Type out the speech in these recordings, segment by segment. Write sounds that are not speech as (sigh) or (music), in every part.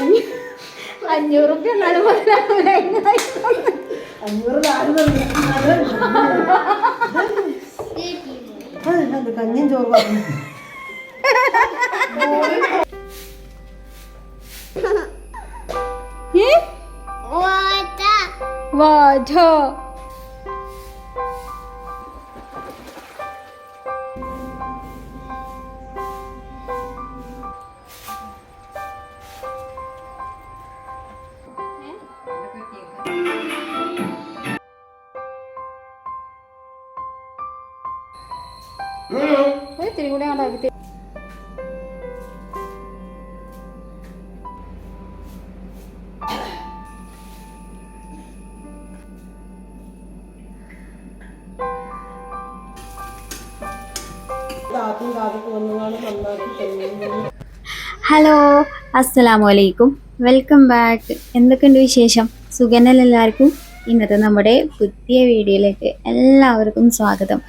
അഞ്ഞൂ- അഞ്ഞൂറ് റുപ്യ. അഞ്ഞൂറ് കഞ്ഞിയും ചോറ് പറഞ്ഞു ഇത്തിരി കൂടി അങ്ങോട്ട് ഹലോ അസ്സലാമു അലൈക്കും വെൽക്കം ബാക്ക്. എന്തൊക്കെയുണ്ട് വിശേഷം? സുഖനല്ല എല്ലാവർക്കും? ഇന്നത്തെ നമ്മുടെ പുതിയ വീഡിയോയിലേക്ക് എല്ലാവർക്കും സ്വാഗതം.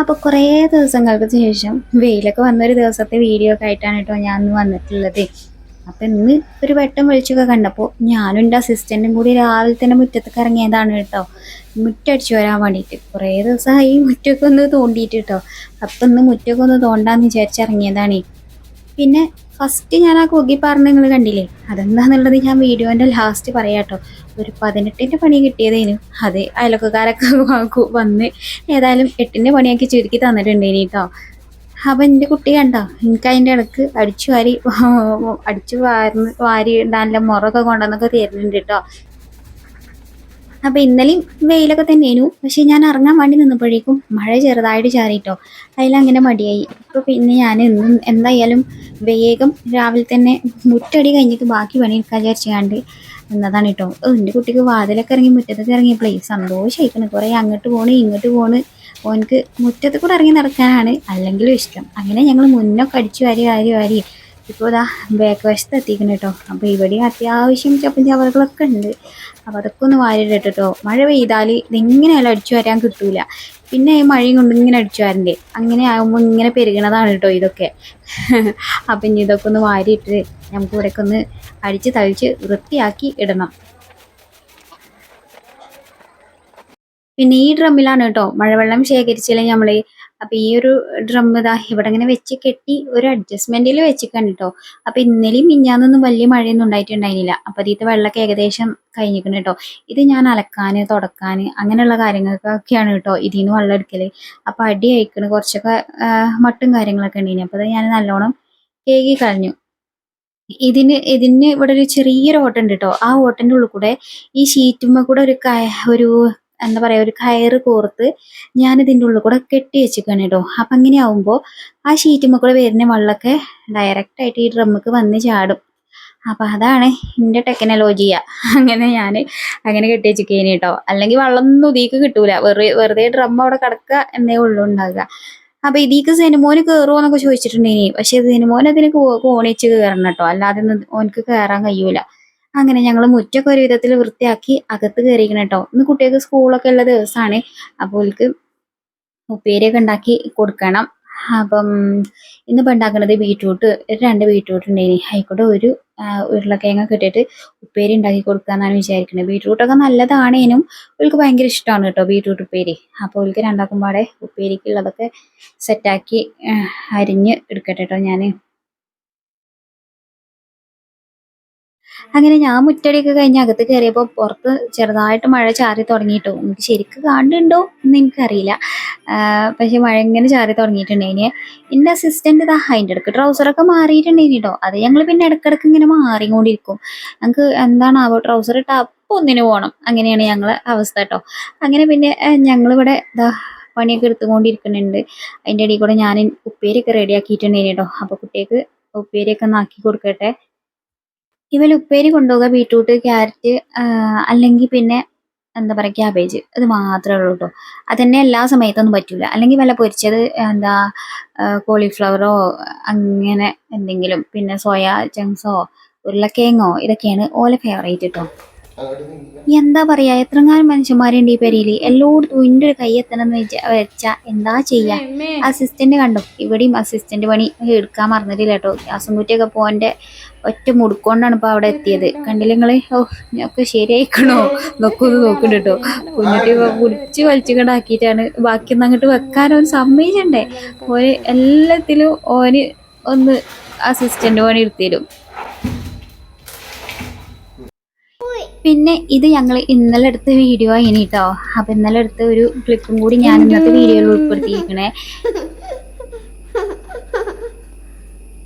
അപ്പോൾ കുറേ ദിവസങ്ങൾക്ക് ശേഷം വെയിലൊക്കെ വന്നൊരു ദിവസത്തെ വീഡിയോ ഒക്കെ ആയിട്ടാണ് കേട്ടോ ഞാൻ ഇന്ന് വന്നിട്ടുള്ളത്. അപ്പം ഇന്ന് ഒരു വെട്ടം വെളിച്ചൊക്കെ കണ്ടപ്പോൾ ഞാനും എന്റെ അസിസ്റ്റന്റും കൂടി രാവിലെ തന്നെ മുറ്റത്തൊക്കെ ഇറങ്ങിയതാണ് കേട്ടോ. മുറ്റടിച്ചു വരാൻ വേണ്ടിയിട്ട്. കുറേ ദിവസമായി മുറ്റമൊക്കെ ഒന്ന് തോണ്ടിയിട്ട് കേട്ടോ. അപ്പം ഇന്ന് മുറ്റമൊക്കെ ഒന്ന് തോണ്ടാന്ന് വിചാരിച്ചിറങ്ങിയതാണ് പിന്നെ ഫസ്റ്റ് ഞാൻ ആ കൊക്കി പറഞ്ഞ് നിങ്ങൾ കണ്ടില്ലേ? അതെന്താന്നുള്ളത് ഞാൻ വീഡിയോന്റെ ലാസ്റ്റ് പറയാട്ടോ. ഒരു പതിനെട്ടിന്റെ പണി കിട്ടിയതേനു. അതെ അയലക്കാരൊക്കെ (laughs) വാങ്ങു- വന്ന് ഏതായാലും എട്ടിന്റെ പണിയാക്കി ചുരുക്കി തന്നിട്ടുണ്ടേനി കേട്ടോ അപ്പം എന്റെ കുട്ടി കണ്ടോ എനിക്ക് അതിന്റെ ഇടയ്ക്ക് അടിച്ചു വാരി (laughs) അടിച്ചു വാർന്ന് വാരി ഇടാനുള്ള മുറൊക്കെ കൊണ്ടുവന്നൊക്കെ തരുന്നുണ്ട് കേട്ടോ. അപ്പൊ ഇന്നലെയും വെയിലൊക്കെ തന്നെയായിരുന്നു. പക്ഷെ ഞാൻ ഇറങ്ങാൻ വേണ്ടി നിന്നപ്പോഴേക്കും മഴ ചെറുതായിട്ട് ചാറിയിട്ടോ അതിലങ്ങനെ മടിയായി. അപ്പോൾ പിന്നെ ഞാൻ ഇന്നും എന്തായാലും വേഗം രാവിലെ തന്നെ മുറ്റടി കഴിഞ്ഞിട്ട് ബാക്കി പണി എടുക്കാൻ വിചാരിച്ചാണ്ട് എന്നതാണ് കേട്ടോ. എന്റെ കുട്ടിക്ക് വാതിലൊക്കെ ഇറങ്ങി മുറ്റത്തൊക്കെ ഇറങ്ങിയപ്പോഴേ സന്തോഷമായിക്കണം കുറേ അങ്ങോട്ട് പോണ് ഇങ്ങോട്ട് പോണ്. ഓനക്ക് മുറ്റത്ത് കൂടെ ഇറങ്ങി നടക്കാനാണ് അല്ലെങ്കിലും ഇഷ്ടം. അങ്ങനെ ഞങ്ങൾ മുന്നൊക്കെ അടിച്ചു വാരി വാരി വാരി. ഇപ്പോൾ ഇതാ ബാക്ക് വശത്ത് എത്തിക്കണം കേട്ടോ. അപ്പോൾ ഇവിടെ അത്യാവശ്യം ചപ്പും ചവറുകളൊക്കെ ഉണ്ട്. അപ്പോൾ അതൊക്കെ ഒന്ന് വാരിയിടട്ടോ മഴ പെയ്താൽ ഇതെങ്ങനെയാലും അടിച്ചു വരാൻ കിട്ടൂല. പിന്നെ ഈ മഴയും കൊണ്ട് ഇങ്ങനെ അടിച്ചു അങ്ങനെ ആകുമ്പോൾ ഇങ്ങനെ പെരുകണതാണ് കേട്ടോ ഇതൊക്കെ. അപ്പം ഇനി ഇതൊക്കെ ഒന്ന് വാരിയിട്ട് നമുക്ക് ഇവിടെയൊക്കെ ഒന്ന് അടിച്ച് തളിച്ച് വൃത്തിയാക്കി ഇടണം. പിന്നെ ഈ ഡ്രമ്മിലാണ് കേട്ടോ മഴവെള്ളം ശേഖരിച്ചില്ല നമ്മൾ അപ്പം ഈ ഒരു ഡ്രം ഇതാ ഇവിടെ ഇങ്ങനെ വെച്ച് കെട്ടി ഒരു അഡ്ജസ്റ്റ്മെന്റിൽ വെച്ചിക്കാണ് കേട്ടോ അപ്പം ഇന്നലെയും മിഞ്ഞാന്നൊന്നും വലിയ മഴയൊന്നും ഉണ്ടായിട്ടുണ്ടായിരുന്നില്ല. അപ്പം അതീത്തെ വെള്ളമൊക്കെ ഏകദേശം കഴിഞ്ഞിരിക്കണം കേട്ടോ ഇത് ഞാൻ അലക്കാൻ തുടക്കാൻ അങ്ങനെയുള്ള കാര്യങ്ങൾക്കൊക്കെയാണ് കേട്ടോ ഇതിൽ നിന്ന് വെള്ളം എടുക്കൽ അപ്പം അടി അയക്കണ് കുറച്ചൊക്കെ മട്ടും കാര്യങ്ങളൊക്കെ ഉണ്ടായിരുന്നു അപ്പോൾ അത് ഞാൻ നല്ലോണം കേകി കളഞ്ഞു. ഇതിന് ഇതിന് ഇവിടെ ഒരു ചെറിയൊരു ഓട്ടം ഉണ്ട് കേട്ടോ ആ ഓട്ടന്റെ ഉള്ളിൽ കൂടെ ഈ ഷീറ്റുമ്മ കൂടെ ഒരു ഒരു എന്താ പറയുക ഒരു കയറ് കോർത്ത് ഞാൻ ഇതിന്റെ ഉള്ളിൽ കൂടെ കെട്ടി വെച്ചിരിക്കുകയാണ് കേട്ടോ അപ്പം അങ്ങനെ ആവുമ്പോൾ ആ ഷീറ്റുമ്മ കൂടെ വരുന്ന വെള്ളമൊക്കെ ഡയറക്റ്റായിട്ട് ഈ ഡ്രമ്മുക്ക് വന്ന് ചാടും. അപ്പം അതാണ് എന്റെ ടെക്നോളജിയ അങ്ങനെ ഞാൻ അങ്ങനെ കെട്ടി വെച്ചിരിക്കേനെ കേട്ടോ അല്ലെങ്കിൽ വെള്ളമൊന്നും ഉദീക്ക് കിട്ടൂല. വെറുതെ വെറുതെ ഡ്രം അവിടെ കിടക്കുക എന്നേ ഉള്ളൂ ഉണ്ടാകുക അപ്പൊ ഇതിക്ക് സിനിമോന് കയറുമോ എന്നൊക്കെ ചോദിച്ചിട്ടുണ്ടെങ്കിൽ പക്ഷെ കോ- കോണിച്ച് കയറണം കേട്ടോ അല്ലാതെ ഓനക്ക് കയറാൻ കഴിയൂല. അങ്ങനെ ഞങ്ങൾ മുറ്റൊക്കെ ഒരു വിധത്തിൽ വൃത്തിയാക്കി അകത്ത് കയറിയിരിക്കണം കേട്ടോ ഇന്ന് കുട്ടികൾക്ക് സ്കൂളൊക്കെ ഉള്ള ദിവസമാണ് അപ്പോൾ ഓൽക്ക് ഉപ്പേരിയൊക്കെ ഉണ്ടാക്കി കൊടുക്കണം. അപ്പം ഇന്നിപ്പോൾ ഉണ്ടാക്കുന്നത് ബീട്രൂട്ട് രണ്ട് ബീട്രൂട്ട് ഉണ്ടായിനി. ആയിക്കോട്ടെ ഒരു ഉരുളക്കിഴങ്ങ ഇട്ടിട്ട് ഉപ്പേരി ഉണ്ടാക്കി കൊടുക്കാന്നാണ് വിചാരിക്കുന്നത് ബീട്രൂട്ടൊക്കെ നല്ലതാണേനും ഇവൾക്ക് ഭയങ്കര ഇഷ്ടമാണ് കേട്ടോ ബീട്രൂട്ട് ഉപ്പേരി. അപ്പോൾ ഇവൾക്ക് രണ്ടാക്കും പാടെ ഉപ്പേരിക്കുള്ളതൊക്കെ സെറ്റാക്കി അരിഞ്ഞ് എടുക്കട്ടെ കേട്ടോ ഞാൻ അങ്ങനെ ഞാൻ മുറ്റടിയൊക്കെ കഴിഞ്ഞ് അകത്ത് കയറിയപ്പോൾ പുറത്ത് ചെറുതായിട്ട് മഴ ചാറി തുടങ്ങിയിട്ടോ. എനിക്ക് ശരിക്കും കാണുന്നുണ്ടോ എന്ന് എനിക്കറിയില്ല. പക്ഷെ മഴ ഇങ്ങനെ ചാറി തുടങ്ങിയിട്ടുണ്ടെങ്കിൽ എന്റെ അസിസ്റ്റന്റ് ഇതാ അതിന്റെ ഇടയ്ക്ക് ട്രൗസറൊക്കെ മാറിയിട്ടുണ്ടെങ്കിൽ കേട്ടോ അത് ഞങ്ങൾ പിന്നെ ഇടയ്ക്കിടയ്ക്ക് ഇങ്ങനെ മാറിക്കൊണ്ടിരിക്കും. ഞങ്ങൾക്ക് എന്താണാവോ ട്രൗസർ ഇട്ട അപ്പോൾ ഒന്നിന് പോകണം അങ്ങനെയാണ് ഞങ്ങളെ അവസ്ഥ കേട്ടോ അങ്ങനെ പിന്നെ ഞങ്ങളിവിടെ ഇതാ പണിയൊക്കെ എടുത്തുകൊണ്ടിരിക്കുന്നുണ്ട്. അതിന്റെ ഇടയിൽ കൂടെ ഞാൻ ഉപ്പേരിയൊക്കെ റെഡിയാക്കിയിട്ടുണ്ടായിരുന്നു കേട്ടോ അപ്പോൾ കുട്ടികൾക്ക് ഉപ്പേരിയൊക്കെ ഒന്ന് ആക്കി കൊടുക്കട്ടെ. ഇവൽ ഉപ്പേരി കൊണ്ടുപോകുക ബീട്രൂട്ട് ക്യാരറ്റ് അല്ലെങ്കിൽ പിന്നെ എന്താ പറയുക ക്യാബേജ്. അത് മാത്രമേ ഉള്ളൂ കേട്ടോ അതന്നെ എല്ലാ സമയത്തൊന്നും പറ്റില്ല അല്ലെങ്കിൽ വല്ല പൊരിച്ചത് എന്താ കോളിഫ്ലവറോ അങ്ങനെ എന്തെങ്കിലും പിന്നെ സോയാ ചങ്സോ ഉരുളക്കിഴങ്ങോ ഇതൊക്കെയാണ് ഓലെ ഫേവറേറ്റ് കേട്ടോ എന്താ പറയാ? എത്രങ്ങാനും മനുഷ്യന്മാരുണ്ട് ഈ പെരയിൽ. എല്ലായിടത്തും ഇന്റെ ഒരു കൈ എത്തണമെന്ന് വെച്ച വെച്ചാ എന്താ ചെയ്യാ? അസിസ്റ്റന്റ് കണ്ടോ? ഇവിടെയും അസിസ്റ്റന്റ് പണി എടുക്കാൻ മറന്നിട്ടില്ല കേട്ടോ. ഗ്യാസും കുറ്റിയൊക്കെ പോകാന്റെ ഒറ്റ മുടുക്കൊണ്ടാണ് ഇപ്പൊ അവിടെ എത്തിയത്. കണ്ടില്ല നിങ്ങൾ? ഓ ഒക്കെ ശരിയായിക്കണോ? നോക്കൊന്ന് നോക്കണ്ട കേട്ടോ. കുഞ്ഞുട്ടി കുടിച്ച് വലിച്ചു കണ്ടാക്കിയിട്ടാണ് ബാക്കിയൊന്നും അങ്ങോട്ട് വെക്കാൻ ഓൻ സമ്മതിച്ചണ്ടേ ഓന് എല്ലാത്തിലും ഓന് ഒന്ന് അസിസ്റ്റന്റ് പണി എടുത്തിരും പിന്നെ ഇത് ഞങ്ങൾ ഇന്നലെ എടുത്ത വീഡിയോ ആയിനി കേട്ടോ അപ്പൊ ഇന്നലെ എടുത്ത ഒരു ക്ലിപ്പും കൂടി ഞാൻ ഇന്നത്തെ വീഡിയോയിൽ ഉൾപ്പെടുത്തിയിരിക്കണേ.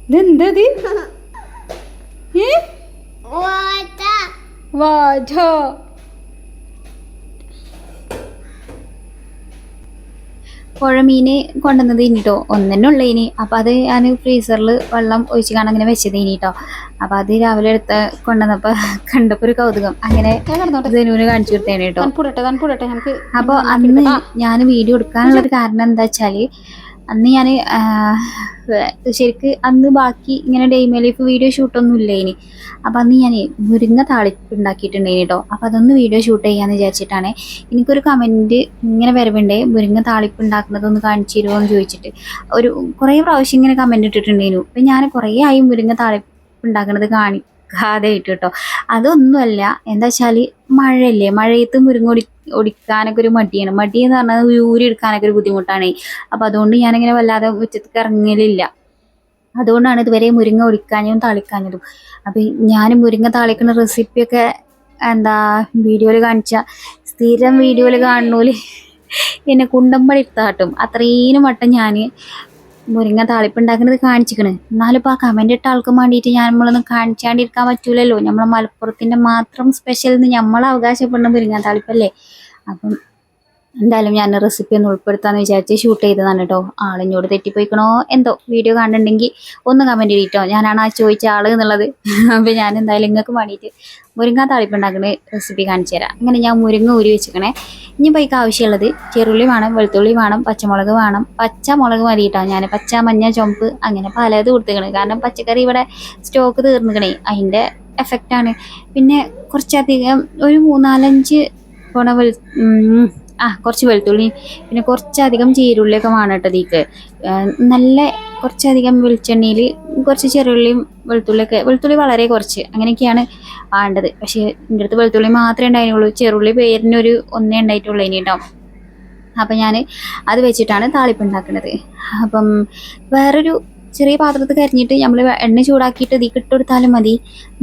ഇതെന്തത്? (laughs) ഏ? വാജ പുഴമീന് കൊണ്ടുവന്നത് ഇനി കേട്ടോ ഇനി. അപ്പം അത് ഞാൻ ഫ്രീസറിൽ വെള്ളം ഒഴിച്ച് കാണാൻ അങ്ങനെ വെച്ചത് ഇനി കേട്ടോ അപ്പൊ അത് രാവിലെ എടുത്ത് കൊണ്ടുവന്നപ്പോൾ കണ്ടപ്പോൾ ഒരു കൗതുകം. അങ്ങനെ ധനുവിന് കാണിച്ചു കൊടുത്തേനെ കേട്ടോ. അപ്പോൾ അന്ന് ഞാൻ വീഡിയോ എടുക്കാനുള്ള ഒരു കാരണം എന്താ വെച്ചാൽ അന്ന് ഞാൻ ശരിക്ക് അന്ന് ബാക്കി ഇങ്ങനെ ഡെയ്മേ ലൈഫ് വീഡിയോ ഷൂട്ടൊന്നും ഇല്ല ഇനി അപ്പം അന്ന് ഞാൻ മുരിങ്ങ താളിപ്പ് ഉണ്ടാക്കിയിട്ടുണ്ടായിന് കേട്ടോ അപ്പം അതൊന്ന് വീഡിയോ ഷൂട്ട് ചെയ്യാന്ന് വിചാരിച്ചിട്ടാണ് എനിക്കൊരു കമന്റ് ഇങ്ങനെ വരവുണ്ടേ മുരിങ്ങ താളിപ്പ് ഉണ്ടാക്കുന്നതൊന്ന് കാണിച്ചു തരുമോ എന്ന് ചോദിച്ചിട്ട്. ഒരു കുറേ പ്രാവശ്യം ഇങ്ങനെ കമന്റ് ഇട്ടിട്ടുണ്ടായിരുന്നു അപ്പം ഞാൻ കുറേ ആയി മുരിങ്ങ താളിപ്പ് ഉണ്ടാക്കുന്നത് കാണിക്കാതെ ഇട്ടു കേട്ടോ അതൊന്നുമല്ല എന്താ വെച്ചാൽ മഴയല്ലേ മഴയത്ത് മുരിങ്ങ ഒടി ഒടിക്കാനൊക്കെ ഒരു മടിയാണ്. മടി എന്ന് പറഞ്ഞാൽ ഊരി എടുക്കാനൊക്കെ ഒരു ബുദ്ധിമുട്ടാണ്. അപ്പം അതുകൊണ്ട് ഞാനിങ്ങനെ വല്ലാതെ ഉച്ചത്തേക്ക് ഇറങ്ങലില്ല. അതുകൊണ്ടാണ് ഇതുവരെ മുരിങ്ങ ഒടിക്കാഞ്ഞതും താളിക്കാഞ്ഞതും. അപ്പം ഞാൻ മുരിങ്ങ താളിക്കുന്ന റെസിപ്പിയൊക്കെ എന്താ വീഡിയോയിൽ കാണിച്ച സ്ഥിരം വീഡിയോയിൽ കാണുന്നോൽ എന്നെ കുണ്ടമ്പടി എടുത്താട്ടും അത്രയും വട്ടം ഞാൻ മുരിങ്ങ താളിപ്പ് ഉണ്ടാക്കുന്നത് കാണിച്ചിക്കണ്. എന്നാലും ഇപ്പോൾ ആ കമന്റ് ഇട്ട ആൾക്ക് വേണ്ടിയിട്ട് ഞാൻ നമ്മളൊന്നും കാണിച്ചാണ്ടിരിക്കാൻ പറ്റൂലല്ലോ. നമ്മളെ മലപ്പുറത്തിന്റെ മാത്രം സ്പെഷ്യൽ നമ്മൾ അവകാശപ്പെടുന്ന മുരിങ്ങ താളിപ്പല്ലേ? അപ്പം എന്തായാലും ഞാൻ റെസിപ്പി ഒന്ന് ഉൾപ്പെടുത്താന്ന് വിചാരിച്ച് ഷൂട്ട് ചെയ്തതാണ് കേട്ടോ ആളിഞ്ഞോട് തെറ്റിപ്പോയിക്കണോ എന്തോ വീഡിയോ കാണുന്നുണ്ടെങ്കിൽ ഒന്ന് കമന്റ് ചെയ്തിട്ടോ. ഞാനാണ് ആ ചോദിച്ച ആൾ എന്നുള്ളത്. (laughs) അപ്പോൾ ഞാൻ എന്തായാലും നിങ്ങൾക്ക് വേണ്ടിയിട്ട് മുരിങ്ങ താളിപ്പ് ഉണ്ടാക്കുന്ന റെസിപ്പി കാണിച്ചു തരാം. അങ്ങനെ ഞാൻ മുരിങ്ങ ഊരി വെച്ചിക്കണേ. ഇനി പൈക്ക് ആവശ്യമുള്ളത് ചെറുള്ളി വേണം വെളുത്തുള്ളി വേണം പച്ചമുളക് വേണം. പച്ചമുളക് മതി കേട്ടോ ഞാൻ പച്ച മഞ്ഞ ചുമപ്പ് അങ്ങനെ പലത് കൊടുത്തേക്കണേ. കാരണം പച്ചക്കറി ഇവിടെ സ്റ്റോക്ക് തീർന്നിക്കണേ. അതിന്റെ എഫക്റ്റാണ് പിന്നെ കുറച്ചധികം ഒരു മൂന്നാലഞ്ച് ഗുണ വെളു ആ കുറച്ച് വെളുത്തുള്ളി പിന്നെ കുറച്ചധികം ചീരുള്ളിയൊക്കെ വേണം കേട്ടോ ഇതിക്ക് നല്ല കുറച്ചധികം വെളിച്ചെണ്ണയിൽ കുറച്ച് ചെറുള്ളിയും വെളുത്തുള്ളിയൊക്കെ വെളുത്തുള്ളി വളരെ കുറച്ച് അങ്ങനെയൊക്കെയാണ് വേണ്ടത്. പക്ഷേ എന്റെ അടുത്ത് വെളുത്തുള്ളി മാത്രമേ ഉണ്ടായിരുന്നുള്ളൂ ചെറുള്ളി പേരിനൊരു ഒന്നേ ഉണ്ടായിട്ടുള്ളൂ ഇനി കേട്ടോ അപ്പം ഞാൻ അത് വെച്ചിട്ടാണ് താളിപ്പ് ഉണ്ടാക്കുന്നത്. അപ്പം വേറൊരു ചെറിയ പാത്രത്തിൽ കരിഞ്ഞിട്ട് നമ്മൾ എണ്ണ ചൂടാക്കിയിട്ട് ഇതിൽ ഇട്ടുകൊടുത്താലും മതി.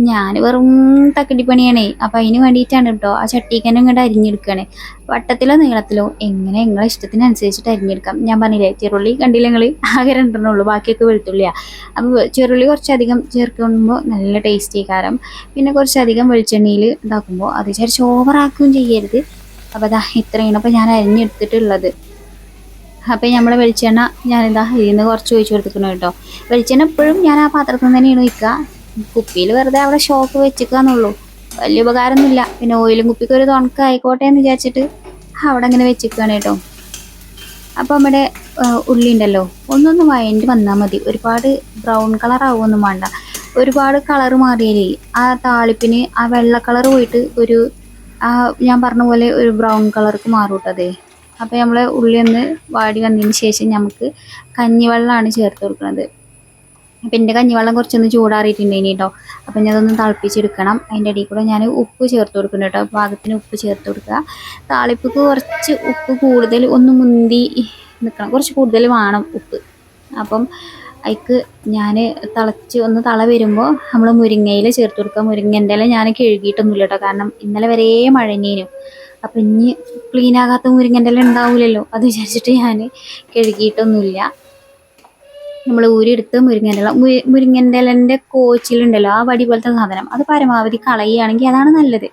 ഞാൻ വെറും തക്കടി പണിയാണേ അപ്പം അതിന് വേണ്ടിയിട്ടാണ് കേട്ടോ ആ ചട്ടിക്ക് തന്നെ ഇങ്ങോട്ട് അരിഞ്ഞെടുക്കുകയാണ് വട്ടത്തിലോ നീളത്തിലോ എങ്ങനെ നിങ്ങളെ ഇഷ്ടത്തിനനുസരിച്ചിട്ട് അരിഞ്ഞെടുക്കാം. ഞാൻ പറഞ്ഞില്ലേ ചെറുള്ളി കണ്ടില്ല നിങ്ങൾ ആകെ രണ്ടെണ്ണേ ഉള്ളൂ ബാക്കിയൊക്കെ വെളുത്തുള്ളിയാണ് അപ്പോൾ ചെറുള്ളി കുറച്ചധികം ചേർക്കുമ്പോൾ നല്ല ടേസ്റ്റി കാരം. പിന്നെ കുറച്ചധികം വെളിച്ചെണ്ണയിൽ ഇതാക്കുമ്പോൾ അത് വിചാരിച്ച് ഓവറാക്കുകയും ചെയ്യരുത്. അപ്പോൾ അതാ ഇത്രയാണ് അപ്പോൾ ഞാൻ അരിഞ്ഞെടുത്തിട്ടുള്ളത്. അപ്പം നമ്മുടെ വെളിച്ചെണ്ണ ഞാനിതാ ഇതിൽ നിന്ന് കുറച്ച് ഒഴിച്ച് കൊടുത്തിരിക്കണം കേട്ടോ. വെളിച്ചെണ്ണ എപ്പോഴും ഞാൻ ആ പാത്രത്തിൽ നിന്ന് തന്നെയാണ് ഒഴിക്കുക. കുപ്പിയിൽ വെറുതെ അവിടെ ഷോക്ക് വെച്ചിക്കാന്നുള്ളൂ വലിയ ഉപകാരമൊന്നുമില്ല. പിന്നെ ഓയിലും കുപ്പിക്ക് ഒരു തുണക്ക് ആയിക്കോട്ടെ എന്ന് വിചാരിച്ചിട്ട് അവിടെ അങ്ങനെ വെച്ചിരിക്കുകയാണ് കേട്ടോ. അപ്പോൾ നമ്മുടെ ഉള്ളി ഉണ്ടല്ലോ. ഒന്നൊന്ന് വഴണ്ടി വന്നാൽ മതി. ഒരുപാട് ബ്രൗൺ കളർ ആവുമൊന്നും വേണ്ട. ഒരുപാട് കളർ മാറിയാലേ ആ താളിപ്പിന് ആ വെള്ള കളർ പോയിട്ട് ഒരു ആ ഞാൻ പറഞ്ഞ പോലെ ഒരു ബ്രൗൺ കളർക്ക് മാറൂട്ടതേ. അപ്പോൾ നമ്മൾ ഉള്ളി ഒന്ന് വാടി വന്നതിന് ശേഷം നമുക്ക് കഞ്ഞിവെള്ളമാണ് ചേർത്ത് കൊടുക്കുന്നത്. അപ്പം എന്റെ കഞ്ഞിവെള്ളം കുറച്ചൊന്ന് ചൂടാറിയിട്ടുണ്ടായിനി കേട്ടോ അപ്പം ഞാൻ അതൊന്ന് തിളപ്പിച്ചെടുക്കണം. അതിന്റെ ഇടയിൽ കൂടെ ഞാൻ ഉപ്പ് ചേർത്ത് കൊടുക്കുന്നു കേട്ടോ പാകത്തിന് ഉപ്പ് ചേർത്ത് കൊടുക്കുക. താളിപ്പിക്ക് കുറച്ച് ഉപ്പ് കൂടുതൽ ഒന്ന് മുന്തി നിൽക്കണം കുറച്ച് കൂടുതൽ വേണം ഉപ്പ്. അപ്പം അതിക്ക് ഞാൻ തിളച്ച് ഒന്ന് തള വരുമ്പോൾ നമ്മൾ മുരിങ്ങയിൽ ചേർത്ത് കൊടുക്കുക. മുരിങ്ങന്റെ ഞാൻ കഴുകിയിട്ടൊന്നുമില്ല കേട്ടോ കാരണം ഇന്നലെ വരെ മഴ തന്നെയായിരുന്നു. അപ്പം ഇനി ക്ലീൻ ആകാത്ത മുരിങ്ങന്റെ ഉണ്ടാവില്ലല്ലോ അത് വിചാരിച്ചിട്ട് ഞാൻ കഴുകിയിട്ടൊന്നുമില്ല. നമ്മൾ ഊരിയെടുത്ത് മുരിങ്ങന്റെ ഇല മുരി- മുരിങ്ങന്റെ ഇലന്റെ കോച്ചിലുണ്ടല്ലോ ആ വടി പോലത്തെ സാധനം. അത് പരമാവധി കളയുകയാണെങ്കിൽ അതാണ് നല്ലത്.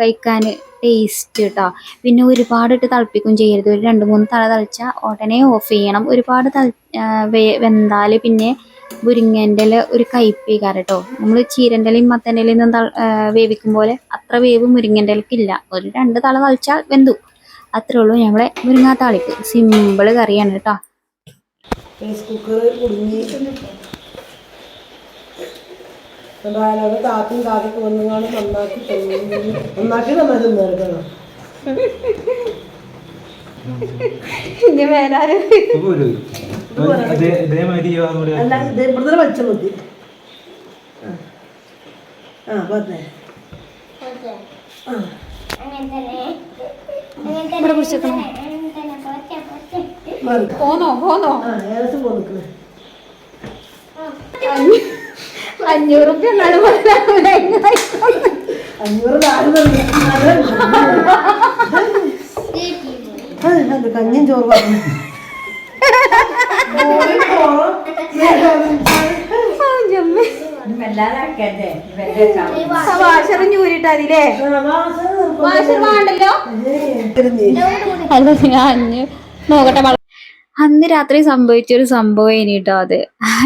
കഴിക്കാൻ ടേസ്റ്റ് കേട്ടോ പിന്നെ ഒരുപാട് ഇട്ട് തിളപ്പിക്കുകയും ചെയ്യരുത്. ഒരു രണ്ട് മൂന്ന് തള തളിച്ചാൽ ഉടനെ ഓഫ് ചെയ്യണം. ഒരുപാട് തള വെന്താൽ പിന്നെ മുരിങ്ങന്റെ ഇല ഒരു കയ്പേക്കാറ് കേട്ടോ നമ്മൾ ചീരന്റെ ഇലയും മത്തന്റെ ഒന്നും വേവിക്കും പോലെ അത്ര വേവ് മുരിങ്ങേന്റെ ഇലക്കില്ല ഒരു രണ്ട് തള തളിച്ചാൽ വെന്തു. അത്രേ ഉള്ളൂ ഞങ്ങളെ മുരിങ്ങാ താളിപ്പ് സിമ്പിൾ കറിയാണ് കേട്ടോ എന്തായാലും താത്തിയും താത്തിക്ക് നന്നാക്കി. നന്നാക്കി ഇനി വേറെ അല്ല ഇത് വലിച്ച ആ. പറഞ്ഞേ ഇവിടെ. പോന്നോ പോന്നോ. (laughs) അഞ്ഞൂറ് റുപ്യ അഞ്ഞൂറ് (laughs) കഞ്ഞിയും ചോറ് പറഞ്ഞു വാഷറും ചൂരിട്ടാതില്ലേ വാഷർ വേണ്ടല്ലോ? അല്ല ഞാൻ അഞ്ഞ് നോക്കട്ടെ അന്ന് രാത്രി സംഭവിച്ചൊരു സംഭവം ഇനി കേട്ടോ അത്.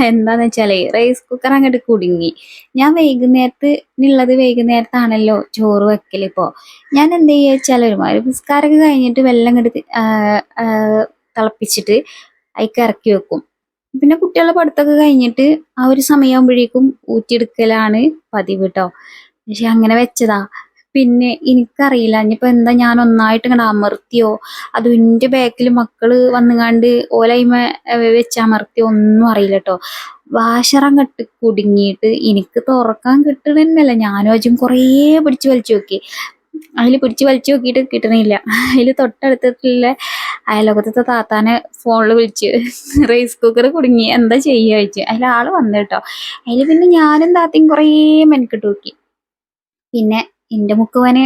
എന്താന്ന് വെച്ചാലേ റൈസ് കുക്കർ അങ്ങോട്ട് കുടുങ്ങി. ഞാൻ വൈകുന്നേരത്ത് ഉള്ളത് വൈകുന്നേരത്താണല്ലോ ചോറ് വെക്കലിപ്പോ ഞാൻ എന്ത് ചെയ്യുക വെച്ചാൽ ഒരുമാതിരി നിസ്കാരമൊക്കെ കഴിഞ്ഞിട്ട് വെള്ളം അങ്ങോട്ട് തിളപ്പിച്ചിട്ട് അതിക്ക് ഇറക്കി വെക്കും. പിന്നെ കുട്ടികളുടെ പഠിത്തമൊക്കെ കഴിഞ്ഞിട്ട് ആ ഒരു സമയമാകുമ്പോഴേക്കും ഊറ്റിയെടുക്കലാണ് പതിവ് കേട്ടോ പക്ഷെ അങ്ങനെ വെച്ചതാ. പിന്നെ എനിക്കറിയില്ല. ഇനിയിപ്പോ എന്താ ഞാൻ ഒന്നായിട്ട് ഇങ്ങനെ അമർത്തിയോ? അതും എന്റെ ബാക്കിൽ മക്കൾ വന്നുകാണ്ട് ഓലയിമ വെച്ചമർത്തിയോ ഒന്നും അറിയില്ല കേട്ടോ വാഷറം കെട്ട് കുടുങ്ങിയിട്ട് എനിക്ക് തുറക്കാൻ കിട്ടണമെന്നല്ല ഞാനും അജും കുറേ പിടിച്ച് വലിച്ചു നോക്കി. അതിൽ പിടിച്ച് വലിച്ചു നോക്കിയിട്ട് കിട്ടണില്ല അതിൽ തൊട്ടടുത്തിട്ടുള്ള അയലോകത്തെ താത്താനെ ഫോണിൽ വിളിച്ച് റൈസ് കുക്കർ കുടുങ്ങി. എന്താ ചെയ്യുക ചോദിച്ചു. അതിൽ ആൾ വന്നു കേട്ടോ. അതിൽ പിന്നെ ഞാനും താത്തയും കുറേ മെനക്കിട്ട് നോക്കി. പിന്നെ എന്റെ മുക്കുവന്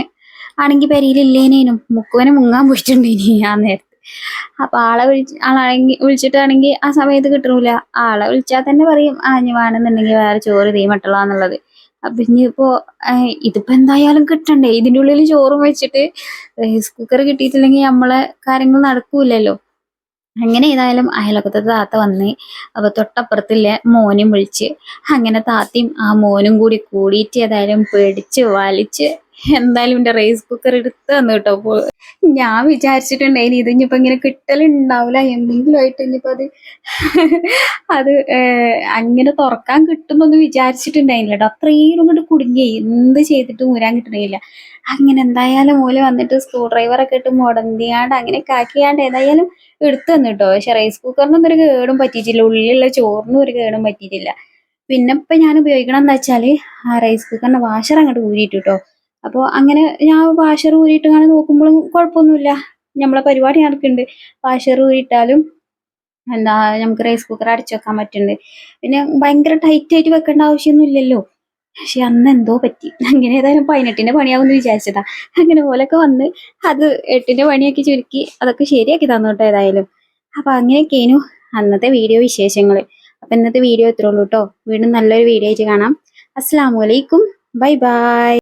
ആണെങ്കിൽ പെരയിലില്ലേനേനും മുക്കുവന് മുങ്ങാൻ പോയിട്ടുണ്ടേനി ആ നേരത്തെ. അപ്പം ആളെ വിളിച്ച് ആളാണെങ്കിൽ വിളിച്ചിട്ടാണെങ്കിൽ ആ സമയത്ത് കിട്ടണില്ല. ആളെ വിളിച്ചാൽ തന്നെ പറയും ആ ഞാൻ വേണമെന്നുണ്ടെങ്കിൽ വേറെ ചോറ് തീ മട്ടുള്ളാന്നുള്ളത് അപ്പൊ ഇനിയിപ്പോ ഇതിപ്പോ എന്തായാലും കിട്ടണ്ടേ? ഇതിന്റെ ഉള്ളിൽ ചോറും വെച്ചിട്ട് റൈസ് കുക്കർ കിട്ടിയിട്ടില്ലെങ്കിൽ നമ്മളെ കാര്യങ്ങൾ നടക്കൂലല്ലോ. അങ്ങനെ ഏതായാലും അയലൊക്കത്തെ താത്ത വന്ന് അപ്പൊ തൊട്ടപ്പുറത്തില്ലേ മോനും വിളിച്ച്. അങ്ങനെ താത്തയും ആ മോനും കൂടി കൂടിയിട്ട് ഏതായാലും പേടിച്ച് വലിച്ച് എന്തായാലും എന്റെ റൈസ് കുക്കർ എടുത്ത് തന്നു കേട്ടോ. ഞാൻ വിചാരിച്ചിട്ടുണ്ടായിന് ഇത് ഇനിയിപ്പോ ഇങ്ങനെ കിട്ടലുണ്ടാവില്ല എന്തെങ്കിലും ആയിട്ട് ഇനിയിപ്പോ അത് അത് അങ്ങനെ തുറക്കാൻ കിട്ടുന്നൊന്നും വിചാരിച്ചിട്ടുണ്ടായില്ല കേട്ടോ. അത്രയും കൊണ്ട് കുടുങ്ങി. എന്ത് ചെയ്തിട്ടും ഊരാൻ കിട്ടണില്ല. അങ്ങനെ എന്തായാലും മൂലം വന്നിട്ട് സ്ക്രൂ ഡ്രൈവറൊക്കെ ഇട്ട് മുടന്തിയാണ്ട് അങ്ങനെ ആക്കിയാണ്ട് ഏതായാലും എടുത്തു തന്നു കേട്ടോ. പക്ഷെ റൈസ് കുക്കറിനൊന്നും ഒരു കേടും പറ്റിയിട്ടില്ല. ഉള്ളിലുള്ള ചോറിനും ഒരു കേടും പറ്റിയിട്ടില്ല. പിന്നെ ഇപ്പൊ ഞാൻ ഉപയോഗിക്കണം എന്താ വെച്ചാൽ ആ റൈസ് കുക്കറിന്റെ വാഷർ അങ്ങോട്ട് ഊരിയിട്ടു കേട്ടോ. അപ്പോൾ അങ്ങനെ ഞാൻ വാഷർ ഊരിയിട്ട് കാണാൻ നോക്കുമ്പോഴും കുഴപ്പമൊന്നുമില്ല. നമ്മളെ പരിപാടി നടക്കുന്നുണ്ട് വാഷർ ഊരിയിട്ടാലും എന്താ നമുക്ക് റൈസ് കുക്കർ അടച്ചു വെക്കാൻ പറ്റുന്നുണ്ട് പിന്നെ ഭയങ്കര ടൈറ്റ് ആയിട്ട് വെക്കേണ്ട ആവശ്യമൊന്നും ഇല്ലല്ലോ. പക്ഷെ അന്ന് എന്തോ പറ്റി. അങ്ങനെ ഏതായാലും പതിനെട്ടിന്റെ പണിയാവുമെന്ന് വിചാരിച്ചതാ. അങ്ങനെ പോലൊക്കെ വന്ന് അത് എട്ടിന്റെ പണിയൊക്കെ ചുരുക്കി അതൊക്കെ ശരിയാക്കി തന്നു കേട്ടോ ഏതായാലും. അപ്പൊ അങ്ങനെയൊക്കെയായിരുന്നു അന്നത്തെ വീഡിയോ വിശേഷങ്ങൾ അപ്പൊ ഇന്നത്തെ വീഡിയോ എത്രയുള്ളൂ കേട്ടോ വീണ്ടും നല്ലൊരു വീഡിയോ ആയിട്ട് കാണാം. അസ്സാം വലൈക്കും ബൈ ബൈ.